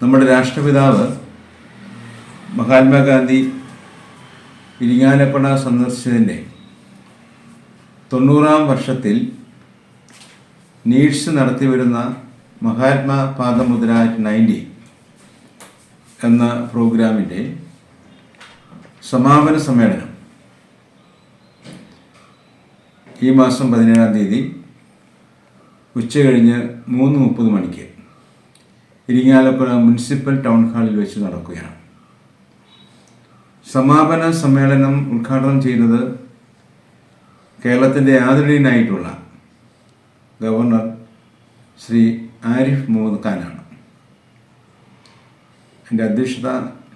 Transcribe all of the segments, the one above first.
നമ്മുടെ രാഷ്ട്രപിതാവ് മഹാത്മാഗാന്ധി ഇരിങ്ങാലക്കുട സന്ദർശിച്ചതിന്റെ തൊണ്ണൂറാം വർഷത്തിൽ നീഡ്സ് നടത്തി വരുന്ന മഹാത്മാ പാദമുദ്ര നയന്റി എന്ന പ്രോഗ്രാമിന്റെ സമാപന സമ്മേളനം ഈ മാസം പതിനേഴാം തീയതി ഉച്ച കഴിഞ്ഞ് മൂന്ന് മുപ്പത് മണിക്ക്. ഇരിങ്ങാലക്കുട മുനിസിപ്പൽ ടൗൺ ഹാളിൽ വെച്ച് നടക്കുകയാണ്. സമാപന സമ്മേളനം ഉദ്ഘാടനം ചെയ്തത് കേരളത്തിന്റെ ആദരണീയനായിട്ടുള്ള ഗവർണർ ശ്രീ ആരിഫ് മുഹമ്മദ് ഖാനാണ്. എന്റെ അധ്യക്ഷത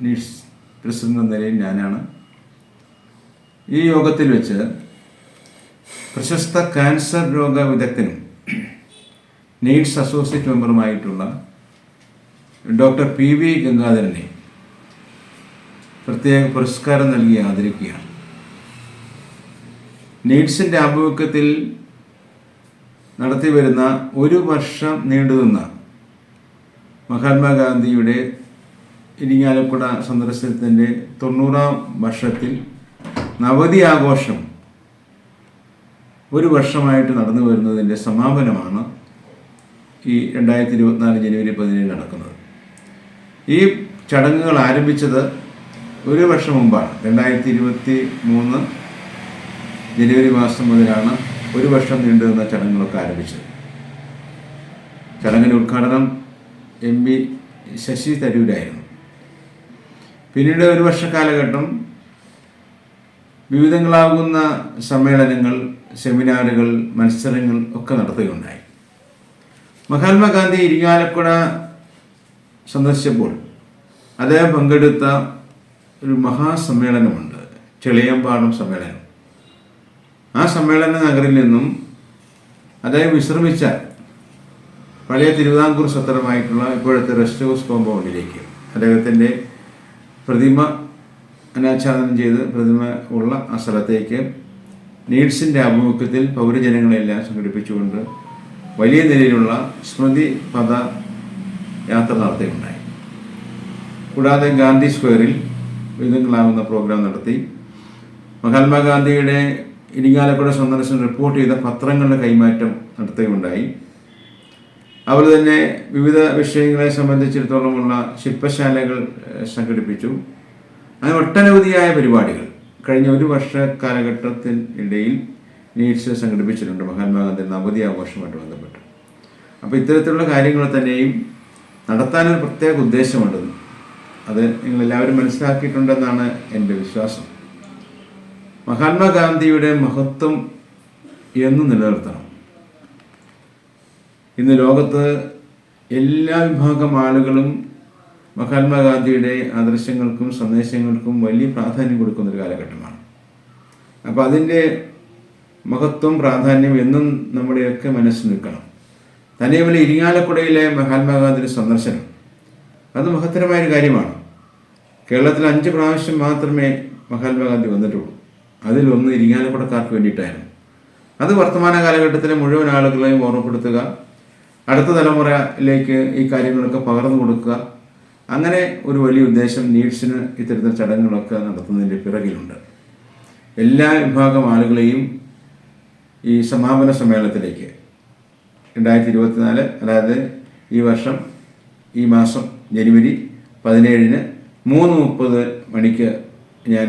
നീഡ്സ് പ്രസിഡന്റ് എന്ന നിലയിൽ ഞാനാണ്. ഈ യോഗത്തിൽ വെച്ച് പ്രശസ്ത ക്യാൻസർ രോഗ വിദഗ്ധനും നീഡ്സ് അസോസിയേറ്റ് മെമ്പറുമായിട്ടുള്ള ഡോക്ടർ പി വി ഗംഗാധരനെ പ്രത്യേക പുരസ്കാരം നൽകി ആദരിക്കുകയാണ്. നീഡ്സിന്റെ ആഭിമുഖ്യത്തിൽ നടത്തി വരുന്ന ഒരു വർഷം നീണ്ടുനിന്ന മഹാത്മാഗാന്ധിയുടെ ഇരിങ്ങാലക്കുട സന്ദർശനത്തിന്റെ തൊണ്ണൂറാം വർഷത്തിൽ നവതി ആഘോഷം ഒരു വർഷമായിട്ട് നടന്നു വരുന്നതിന്റെ സമാപനമാണ് ഈ രണ്ടായിരത്തി ഇരുപത്തിനാല് ജനുവരി പതിനേഴ് നടക്കുന്നത്. ഈ ചടങ്ങുകൾ ആരംഭിച്ചത് ഒരു വർഷം മുമ്പാണ്. രണ്ടായിരത്തി ഇരുപത്തി മൂന്ന് ജനുവരി മാസം മുതലാണ് ഒരു വർഷം നീണ്ടു നിന്ന ചടങ്ങുകളൊക്കെ ആരംഭിച്ചത്. ചടങ്ങിന്റെ ഉദ്ഘാടനം എം പി ശശി തരൂരായിരുന്നു. പിന്നീട് ഒരു വർഷ കാലഘട്ടം വിവിധങ്ങളാകുന്ന സമ്മേളനങ്ങൾ സെമിനാറുകൾ മത്സരങ്ങൾ ഒക്കെ നടത്തുകയുണ്ടായി. മഹാത്മാഗാന്ധി ഇരിങ്ങാലക്കുട സന്ദർശിച്ചപ്പോൾ അദ്ദേഹം പങ്കെടുത്ത ഒരു മഹാസമ്മേളനമുണ്ട്. ചെളിയമ്പാടം സമ്മേളനം. ആ സമ്മേളന നഗറിൽ നിന്നും അദ്ദേഹം വിശ്രമിച്ച പഴയ തിരുവിതാംകൂർ സത്രമായിട്ടുള്ള ഇപ്പോഴത്തെ റെസ്റ്റ് ഹൗസ് കോമ്പൗണ്ടിലേക്ക് അദ്ദേഹത്തിന്റെ പ്രതിമ അനാച്ഛാദനം ചെയ്ത് പ്രതിമ ഉള്ള ആ സ്ഥലത്തേക്ക് നീഡ്സിന്റെ ആഭിമുഖ്യത്തിൽ പൗരജനങ്ങളെല്ലാം സംഘടിപ്പിച്ചുകൊണ്ട് വലിയ നിലയിലുള്ള സ്മൃതി പദ യാത്ര നടത്തുകയുണ്ടായി കൂടാതെ ഗാന്ധി സ്ക്വയറിൽ വിവിധങ്ങളാകുന്ന പ്രോഗ്രാം നടത്തി. മഹാത്മാഗാന്ധിയുടെ ഇരിങ്ങാലക്കുട സന്ദർശനം റിപ്പോർട്ട് ചെയ്ത പത്രങ്ങളുടെ കൈമാറ്റം നടത്തുകയുണ്ടായി. അതുപോലെ തന്നെ വിവിധ വിഷയങ്ങളെ സംബന്ധിച്ചിടത്തോളമുള്ള ശില്പശാലകൾ സംഘടിപ്പിച്ചു. അങ്ങനെ ഒട്ടനവധിയായ പരിപാടികൾ കഴിഞ്ഞ ഒരു വർഷ കാലഘട്ടത്തിനിടയിൽ നീഡ്സ് സംഘടിപ്പിച്ചിട്ടുണ്ട്. മഹാത്മാഗാന്ധി നവതി ആഘോഷമായിട്ട് ബന്ധപ്പെട്ട്. അപ്പോൾ ഇത്തരത്തിലുള്ള കാര്യങ്ങൾ തന്നെയും നടത്താനൊരു പ്രത്യേക ഉദ്ദേശമുണ്ട് അത് നിങ്ങളെല്ലാവരും മനസ്സിലാക്കിയിട്ടുണ്ടെന്നാണ് എന്റെ വിശ്വാസം. മഹാത്മാഗാന്ധിയുടെ മഹത്വം എന്ന് നിലനിർത്തണം. ഇന്ന് ലോകത്ത് എല്ലാ വിഭാഗം ആളുകളും മഹാത്മാഗാന്ധിയുടെ ആദർശങ്ങൾക്കും സന്ദേശങ്ങൾക്കും വലിയ പ്രാധാന്യം കൊടുക്കുന്ന ഒരു കാലഘട്ടമാണ്. അപ്പോൾ അതിന്റെ മഹത്വം പ്രാധാന്യം എന്നും നമ്മുടെയൊക്കെ മനസ്സിൽ നിൽക്കണം. തന്നെയുമല്ല ഇരിങ്ങാലക്കുടയിലെ മഹാത്മാഗാന്ധിയുടെ സന്ദർശനം. അത് മഹത്തരമായ ഒരു കാര്യമാണ്. കേരളത്തിൽ അഞ്ച് പ്രാവശ്യം മാത്രമേ മഹാത്മാഗാന്ധി വന്നിട്ടുള്ളൂ. അതിലൊന്ന് ഇരിങ്ങാലക്കുടക്കാർക്ക് വേണ്ടിയിട്ടായിരുന്നു. അത് വർത്തമാന കാലഘട്ടത്തിലെ മുഴുവൻ ആളുകളെയും ഓർമ്മപ്പെടുത്തുക അടുത്ത തലമുറയിലേക്ക് ഈ കാര്യങ്ങളൊക്കെ പകർന്നു കൊടുക്കുക. അങ്ങനെ ഒരു വലിയ ഉദ്ദേശം നീഡ്സിന് ഇത്തരത്തിൽ ചടങ്ങുകളൊക്കെ നടത്തുന്നതിന്റെ പിറകിലുണ്ട്. എല്ലാ വിഭാഗം ആളുകളെയും ഈ സമാപന സമ്മേളനത്തിലേക്ക് രണ്ടായിരത്തി ഇരുപത്തിനാല് അതായത് ഈ വർഷം ഈ മാസം ജനുവരി പതിനേഴിന് മൂന്ന് മുപ്പത് മണിക്ക് ഞാൻ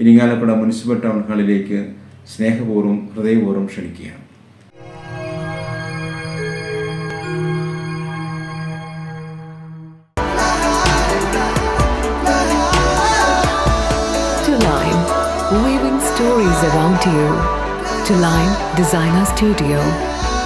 ഇരിങ്ങാലക്കുട മുനിസിപ്പൽ ടൗൺ ഹാളിലേക്ക് സ്നേഹപൂർവം ഹൃദയപൂർവം ക്ഷണിക്കുകയാണ്. To Line Designer Studio,